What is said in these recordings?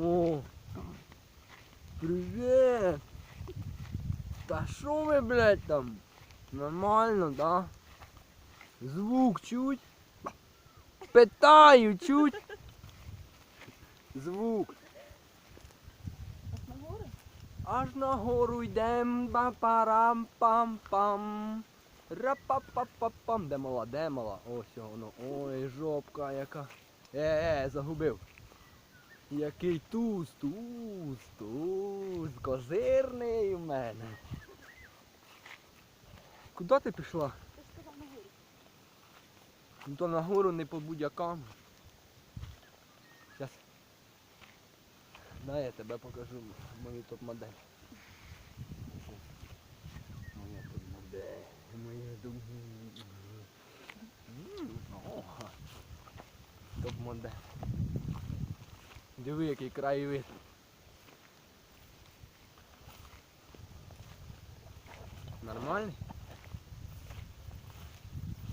О! Привіт! Та що ви, блядь, там? Нормально, да? Звук чуть? Питаю, чуть? Звук. Аж на гору йдем, пам пам пам мала, де мала? Ось воно. Ой, жопка яка. Е, е, загубив. Який туз, туз, туз. Козирний в мене. Куди ти пішла? Ти ж сказав на. Ну то нагору не по будь-якам. Зараз. На, я тебе покажу мою топ-модель. Моя топ-модель. Моя топ М, о, Топ-модель. Диви, який краєвид. Нормальний?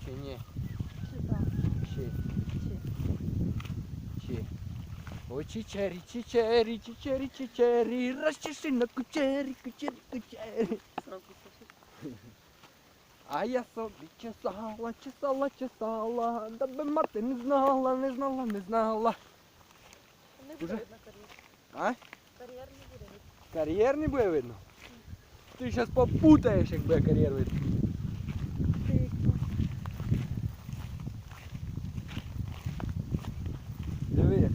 Чи ні? Чи так? Чи? Чи? Чи. Ой, чичері, чичері, чичері, чичері, розчеши на кучері, кучері, кучері. А я собі чесала, чесала, чесала, да би мати не знала, не знала, не знала. Не Уже? буде видно кар'єр. А? Кар'єр не буде видно. Кар'єр не буде видно? Ти зараз попутаєш, як буде кар'єр видно. Тикну. Диви, як.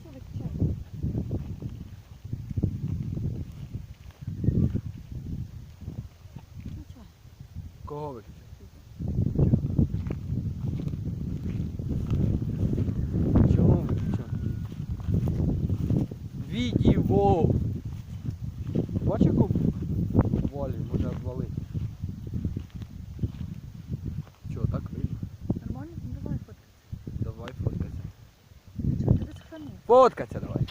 Що виключаємо? Нічого. Кого виключив? Відео! Бачиш, яку валі може обвалити? Чого, так видно? Нормально? Ну давай фоткатися. Давай фоткайся. Фоткайся давай.